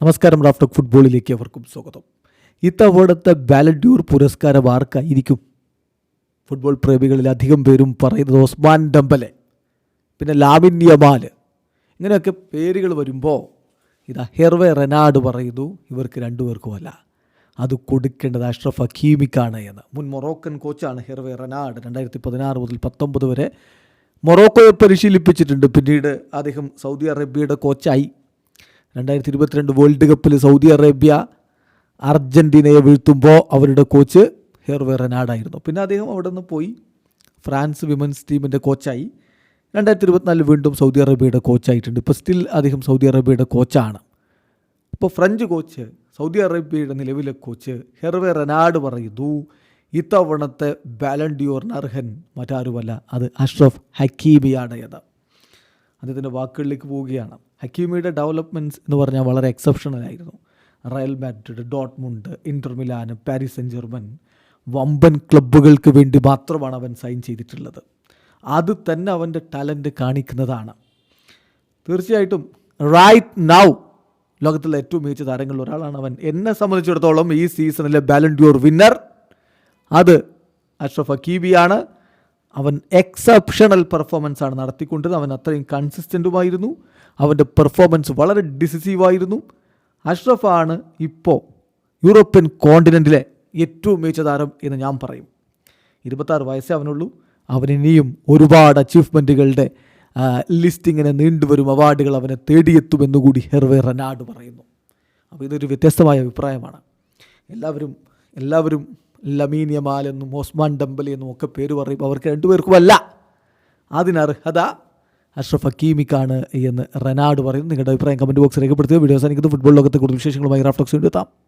നമസ്കാരം റാഫ്റ്റോക്ക് ഫുട്ബോളിലേക്ക് അവർക്കും സ്വാഗതം. ഇത്തവണത്തെ ബാലഡ്യൂർ പുരസ്കാരം ആർക്കായിരിക്കും? ഫുട്ബോൾ പ്രേമികളിൽ അധികം പേരും പറയുന്നത് ഓസ്മാൻ ഡംബലെ പിന്നെ ലാമിൻ ഇങ്ങനെയൊക്കെ പേരുകൾ വരുമ്പോൾ ഇതാ ഹെർവെ റെനാഡ് പറയുന്നു ഇവർക്ക് രണ്ടുപേർക്കുമല്ല. അത് കൊടുക്കേണ്ടത് അഷ്റഫ് ഹക്കീമിക്കാണ് എന്ന്. മുൻ മൊറോക്കൻ കോച്ചാണ് ഹെർവെ റെനാഡ് രണ്ടായിരത്തി പതിനാറ് മുതൽ പത്തൊമ്പത് വരെ മൊറോക്കോയെ പരിശീലിപ്പിച്ചിട്ടുണ്ട്. പിന്നീട് അദ്ദേഹം സൗദി അറേബ്യയുടെ കോച്ചായി. രണ്ടായിരത്തി ഇരുപത്തിരണ്ട് വേൾഡ് കപ്പിൽ സൗദി അറേബ്യ അർജന്റീനയെ വീഴ്ത്തുമ്പോൾ അവരുടെ കോച്ച് ഹെർവെ റെനാഡായിരുന്നു. പിന്നെ അദ്ദേഹം അവിടെ നിന്ന് പോയി ഫ്രാൻസ് വിമൻസ് ടീമിന്റെ കോച്ചായി. രണ്ടായിരത്തി ഇരുപത്തിനാലിൽ വീണ്ടും സൗദി അറേബ്യയുടെ കോച്ചായിട്ടുണ്ട്. ഇപ്പോൾ സ്റ്റിൽ അദ്ദേഹം സൗദി അറേബ്യയുടെ കോച്ചാണ്. ഇപ്പോൾ ഫ്രഞ്ച് കോച്ച് സൗദി അറേബ്യയുടെ നിലവിലെ കോച്ച് ഹെർവെ റെനാഡ് പറയുന്നു ഇത്തവണത്തെ ബാലൻഡിയോറിന് അർഹൻ മറ്റാരുമല്ല അത് അഷ്റഫ് ഹക്കീമിയാണ് എന്ന്. അദ്ദേഹത്തിന്റെ വാക്കുകളിലേക്ക് പോവുകയാണ്. ഹക്കീമിയുടെ ഡെവലപ്മെന്റ്സ് എന്ന് പറഞ്ഞാൽ വളരെ എക്സെപ്ഷണൽ ആയിരുന്നു. Real Madrid Dortmund Inter Milan Paris Saint Germain വമ്പൻ ക്ലബ്ബുകൾക്ക് വേണ്ടി മാത്രമാണ് അവൻ സൈൻ ചെയ്തിട്ടുള്ളത്. അത് തന്നെ അവന്റെ ടാലന്റ് കാണിക്കുന്നതാണ്. തീർച്ചയായിട്ടും റൈറ്റ് നൗ ലോകത്തിലെ ഏറ്റവും മികച്ച താരങ്ങളിൽ ഒരാളാണ് അവൻ. എന്നെ സംബന്ധിച്ചിടത്തോളം ഈ സീസണിലെ ബാലൻഡ്യൂർ വിന്നർ അത് അഷ്റഫ് ഹക്കീബിയാണ് അവൻ എക്സെപ്ഷണൽ പെർഫോമൻസ് ആണ് നടത്തിക്കൊണ്ടത്. അവൻ അത്രയും കൺസിസ്റ്റന്റുമായിരുന്നു അവന്റെ പെർഫോമൻസ് വളരെ ഡിസിസീവായിരുന്നു അഷ്റഫാണ് ഇപ്പോൾ യൂറോപ്യൻ കോണ്ടിനെന്റിലെ ഏറ്റവും മികച്ച താരം എന്ന് ഞാൻ പറയും. ഇരുപത്താറ് വയസ്സേ അവനുള്ളൂ. അവൻ ഇനിയും ഒരുപാട് അച്ചീവ്മെന്റുകളുടെ ലിസ്റ്റിങ്ങിനെ നീണ്ടുവരും. അവാർഡുകൾ അവനെ തേടിയെത്തുമെന്നുകൂടി ഹെർവെ റനാഡ് പറയുന്നു. അപ്പോൾ ഇതൊരു വ്യത്യസ്തമായ അഭിപ്രായമാണ്. എല്ലാവരും എല്ലാവരും ലമീൻ യമാൽ എന്നും ഓസ്മാൻ ഡംബലി എന്നും ഒക്കെ പേര് പറയും. അവർക്ക് രണ്ടുപേർക്കുമല്ല. അതിനർഹത അഷ്റഫ് ഹക്കീമിക്കാണ് എന്ന് റനാഡ് പറയുന്നു നിങ്ങളുടെ അഭിപ്രായം കമന്റ് ബോക്സിൽ രേഖപ്പെടുത്തുക. വീഡിയോസ് എനിക്ക് ഫുട്ബോൾ ലോകത്തെ കൂടുതൽ വിശേഷങ്ങളുമായി റാഫ്റ്റോക്സ് എത്താം.